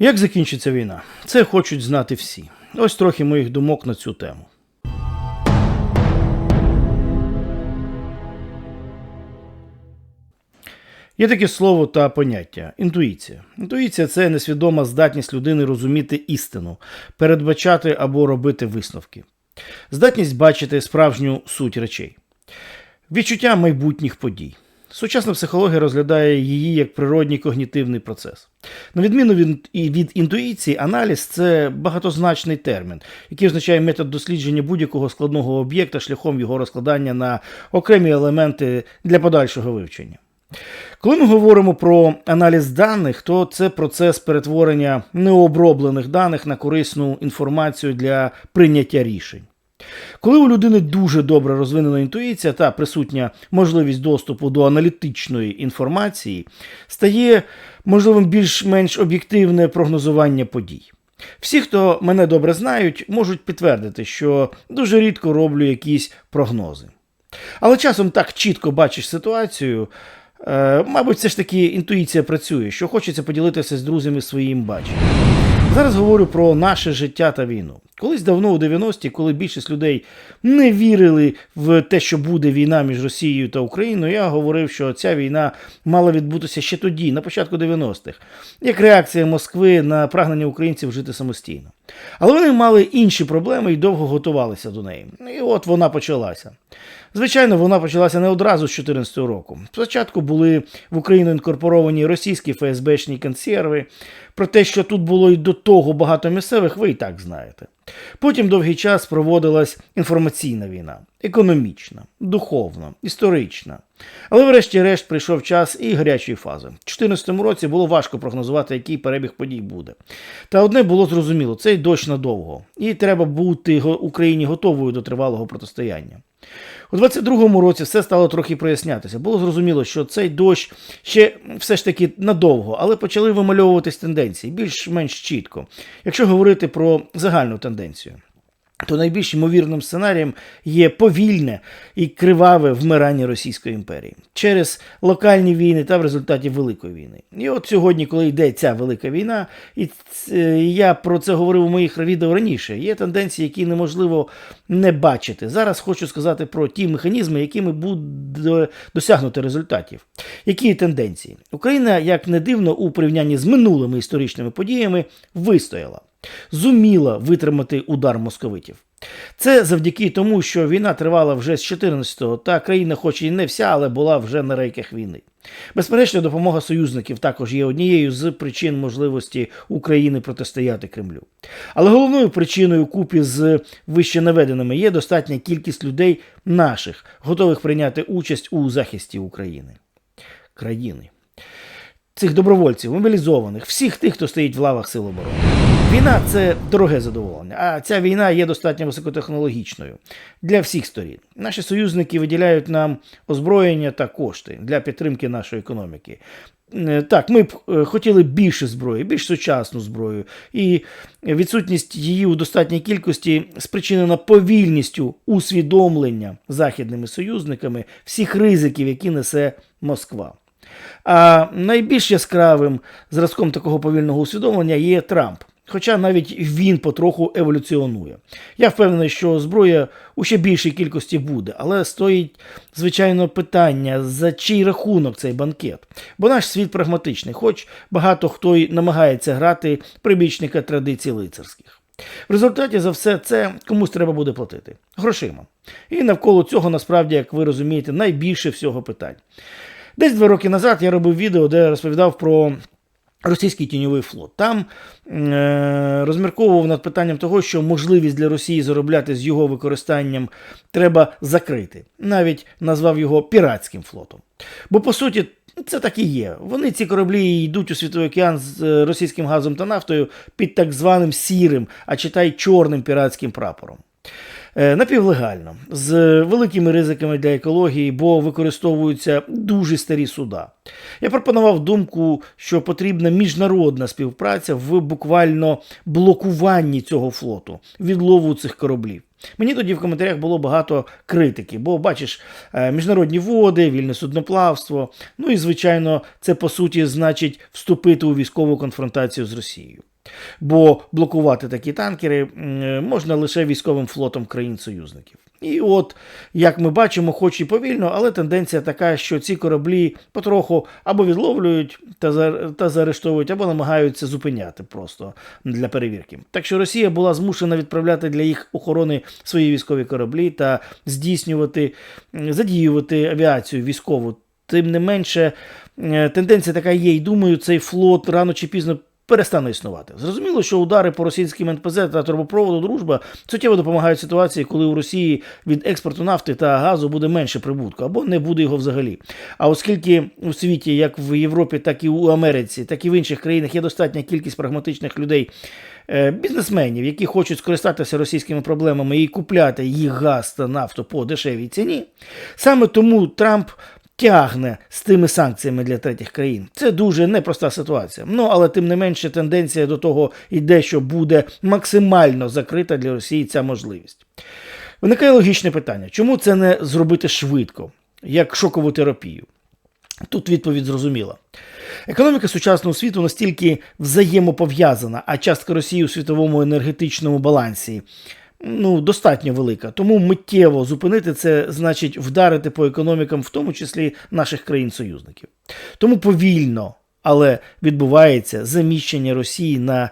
Як закінчиться війна? Це хочуть знати всі. Ось трохи моїх думок на цю тему. Є таке слово та поняття інтуїція. Інтуїція це несвідома здатність людини розуміти істину, передбачати або робити висновки, здатність бачити справжню суть речей, відчуття майбутніх подій. Сучасна психологія розглядає її як природній когнітивний процес. На відміну від, від інтуїції, аналіз це багатозначний термін, який означає метод дослідження будь-якого складного об'єкта шляхом його розкладання на окремі елементи для подальшого вивчення. Коли ми говоримо про аналіз даних, то це процес перетворення необроблених даних на корисну інформацію для прийняття рішень. Коли у людини дуже добре розвинена інтуїція та присутня можливість доступу до аналітичної інформації, стає можливим більш-менш об'єктивне прогнозування подій. Всі, хто мене добре знають, можуть підтвердити, що дуже рідко роблю якісь прогнози. Але часом так чітко бачиш ситуацію. Е, мабуть, все ж таки інтуїція працює, що хочеться поділитися з друзями своїм баченням. Зараз говорю про наше життя та війну. Колись давно у 90-ті, коли більшість людей не вірили в те, що буде війна між Росією та Україною, я говорив, що ця війна мала відбутися ще тоді, на початку 90-х, як реакція Москви на прагнення українців жити самостійно. Але вони мали інші проблеми і довго готувалися до неї. І от вона почалася. Звичайно, вона почалася не одразу з 2014 року. Спочатку були в Україну інкорпоровані російські ФСБшні консерви. Про те, що тут було і до того багато місцевих, ви і так знаєте. Потім довгий час проводилась інформаційна війна, економічна, духовна, історична. Але врешті-решт прийшов час і гарячої фази. У 2014 році було важко прогнозувати, який перебіг подій буде. Та одне було зрозуміло: цей дощ надовго, і треба бути Україні готовою до тривалого протистояння. У 22-му році все стало трохи прояснятися. Було зрозуміло, що цей дощ ще все ж таки надовго, але почали вимальовуватись тенденції більш-менш чітко. Якщо говорити про загальну тенденцію. То найбільш ймовірним сценарієм є повільне і криваве вмирання Російської імперії через локальні війни та в результаті Великої війни. І от сьогодні, коли йде ця велика війна, і ц- я про це говорив у моїх відео раніше, є тенденції, які неможливо не бачити. Зараз хочу сказати про ті механізми, якими буде досягнути результатів. Які тенденції? Україна, як не дивно, у порівнянні з минулими історичними подіями вистояла зуміла витримати удар московитів. Це завдяки тому, що війна тривала вже з 14-го, та країна, хоч і не вся, але була вже на рейках війни. Безперечно, допомога союзників також є однією з причин можливості України протистояти Кремлю. Але головною причиною купі з вище наведеними є достатня кількість людей наших, готових прийняти участь у захисті України. Країни цих добровольців, мобілізованих, всіх тих, хто стоїть в лавах Сил оборони. Війна це дороге задоволення, а ця війна є достатньо високотехнологічною для всіх сторін. Наші союзники виділяють нам озброєння та кошти для підтримки нашої економіки. Е, Так, ми б е, хотіли більше зброї, більш сучасну зброю, і відсутність її у достатній кількості спричинена повільністю усвідомлення західними союзниками всіх ризиків, які несе Москва. А найбільш яскравим зразком такого повільного усвідомлення є Трамп. Хоча навіть він потроху еволюціонує. Я впевнений, що зброя у ще більшій кількості буде, але стоїть, звичайно, питання, за чий рахунок цей банкет. Бо наш світ прагматичний, хоч багато хто й намагається грати прибічника традицій лицарських. В результаті за все це комусь треба буде платити грошима. І навколо цього насправді, як ви розумієте, найбільше всього питань. Десь два роки назад я робив відео, де розповідав про російський тіньовий флот. Там е- розмірковував над питанням того, що можливість для Росії заробляти з його використанням треба закрити. Навіть назвав його піратським флотом. Бо по суті. Це так і є. Вони ці кораблі йдуть у світовий океан з е, російським газом та нафтою під так званим сірим, а читай чорним піратським прапором. Е, Напівлегально, з великими ризиками для екології, бо використовуються дуже старі суда. Я пропонував думку, що потрібна міжнародна співпраця в буквально блокуванні цього флоту, відлову цих кораблів. Мені тоді в коментарях було багато критики, бо бачиш, е, міжнародні води, вільне судноплавство. Ну і звичайно, це по суті значить вступити у військову конфронтацію з Росією. Бо блокувати такі танкери можна лише військовим флотом країн-союзників. І от, як ми бачимо, хоч і повільно, але тенденція така, що ці кораблі потроху або відловлюють та, та заарештовують, або намагаються зупиняти просто для перевірки. Так що Росія була змушена відправляти для їх охорони свої військові кораблі та здійснювати, задіювати авіацію військову. Тим не менше, е, тенденція така є, і думаю, цей флот рано чи пізно перестане існувати. Зрозуміло, що удари по російським НПЗ та трубопроводу дружба суттєво допомагають ситуації, коли у Росії від експорту нафти та газу буде менше прибутку або не буде його взагалі. А оскільки у світі, як в Європі, так і у Америці, так і в інших країнах є достатня кількість прагматичних людей. е, Бізнесменів, які хочуть скористатися російськими проблемами і купляти їх газ та нафту по дешевій ціні, саме тому Трамп тягне з тими санкціями для третіх країн. Це дуже непроста ситуація. Ну але тим не менше тенденція до того йде, що буде максимально закрита для Росії ця можливість. Виникає логічне питання: чому це не зробити швидко, як шокову терапію? Тут відповідь зрозуміла. Економіка сучасного світу настільки взаємопов'язана, а частка Росії у світовому енергетичному балансі ну, достатньо велика. Тому миттєво зупинити це значить вдарити по економікам, в тому числі наших країн-союзників. Тому повільно, але відбувається заміщення Росії на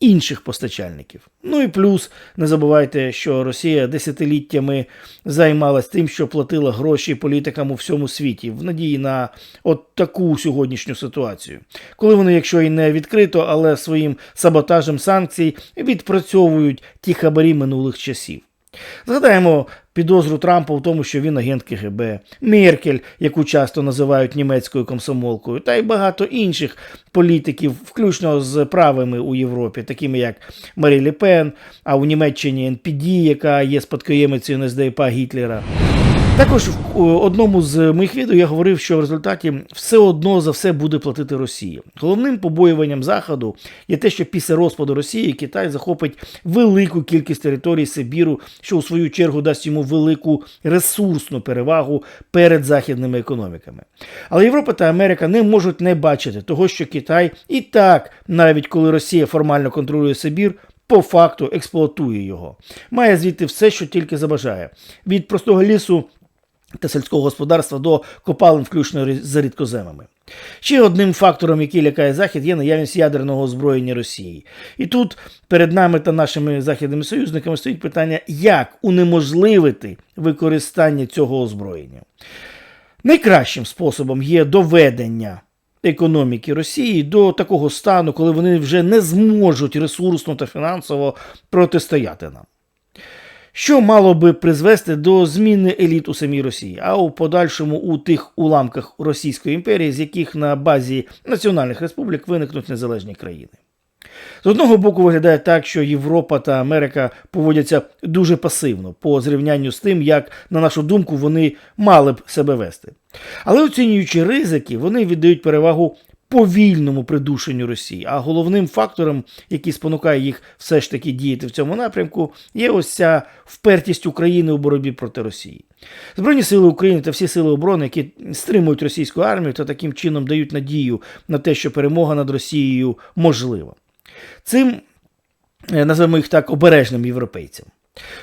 інших постачальників. Ну і плюс не забувайте, що Росія десятиліттями займалась тим, що платила гроші політикам у всьому світі в надії на от таку сьогоднішню ситуацію, коли вони, якщо і не відкрито, але своїм саботажем санкцій відпрацьовують ті хабарі минулих часів. Згадаємо підозру Трампа в тому, що він агент КГБ, Меркель, яку часто називають німецькою комсомолкою, та й багато інших політиків, включно з правими у Європі, такими як Марі Ліпен, а у Німеччині НПД, яка є спадкоємицею НСДП Гітлера. Також в одному з моїх відео я говорив, що в результаті все одно за все буде платити Росія. Головним побоюванням Заходу є те, що після розпаду Росії Китай захопить велику кількість територій Сибіру, що у свою чергу дасть йому велику ресурсну перевагу перед західними економіками. Але Європа та Америка не можуть не бачити того, що Китай і так, навіть коли Росія формально контролює Сибір, по факту експлуатує його. Має звідти все, що тільки забажає. Від простого лісу та сільського господарства до копалин, включно з рідкоземами. Ще одним фактором, який лякає Захід, є наявність ядерного озброєння Росії. І тут перед нами та нашими західними союзниками стоїть питання, як унеможливити використання цього озброєння. Найкращим способом є доведення економіки Росії до такого стану, коли вони вже не зможуть ресурсно та фінансово протистояти нам. Що мало би призвести до зміни еліт у самій Росії, а у подальшому у тих уламках Російської імперії, з яких на базі національних республік виникнуть незалежні країни. З одного боку виглядає так, що Європа та Америка поводяться дуже пасивно по зрівнянню з тим, як, на нашу думку, вони мали б себе вести. Але оцінюючи ризики, вони віддають перевагу повільному придушенню Росії. А головним фактором, який спонукає їх все ж таки діяти в цьому напрямку, є ось ця впертість України у боротьбі проти Росії. Збройні сили України та всі сили оборони, які стримують російську армію та таким чином дають надію на те, що перемога над Росією можлива. Цим е, називаємо їх так обережним європейцям.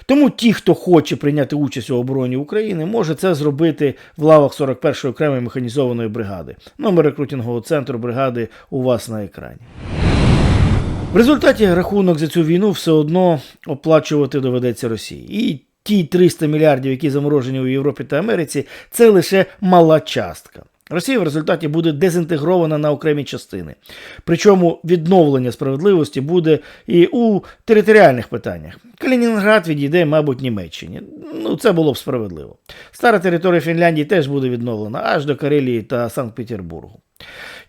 Тому ті, хто хоче прийняти участь у обороні України, може це зробити в лавах 41-ї окремої механізованої бригади. Номер рекрутингового центру бригади у вас на екрані. В результаті рахунок за цю війну все одно оплачувати доведеться Росії. І ті 300 мільярдів, які заморожені у Європі та Америці, це лише мала частка. Росія в результаті буде дезінтегрована на окремі частини. Причому відновлення справедливості буде і у територіальних питаннях. Калінінград відійде, мабуть, Німеччині. Ну, це було б справедливо. Стара територія Фінляндії теж буде відновлена аж до Карелії та Санкт-Петербургу.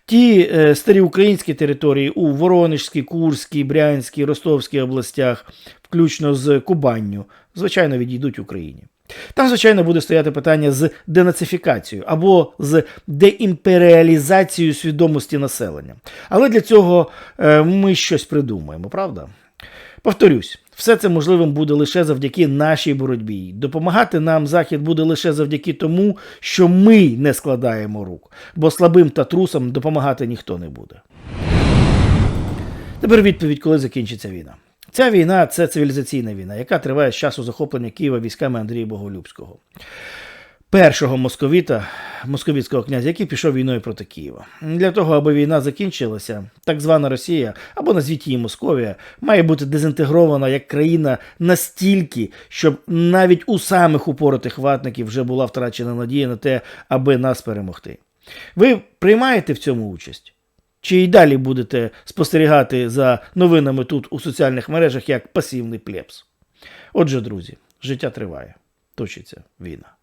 Ті е, старі українські території у Воронежській, Курській, Брянській, Ростовській областях, включно з Кубанню, звичайно, відійдуть Україні. Там, звичайно, буде стояти питання з денацифікацією або з деімперіалізацією свідомості населення. Але для цього е, ми щось придумаємо, правда? Повторюсь, все це можливим буде лише завдяки нашій боротьбі. Допомагати нам Захід буде лише завдяки тому, що ми не складаємо рук, бо слабим та трусам допомагати ніхто не буде. Тепер відповідь, коли закінчиться війна. Ця війна це цивілізаційна війна, яка триває з часу захоплення Києва військами Андрія Боголюбського, першого московіта, московітського князя, який пішов війною проти Києва. Для того, аби війна закінчилася, так звана Росія, або назвіть її Московія, має бути дезінтегрована як країна настільки, щоб навіть у самих упоротих ватників вже була втрачена надія на те, аби нас перемогти. Ви приймаєте в цьому участь? Чи й далі будете спостерігати за новинами тут у соціальних мережах як пасивний плебс? Отже, друзі, життя триває, точиться війна.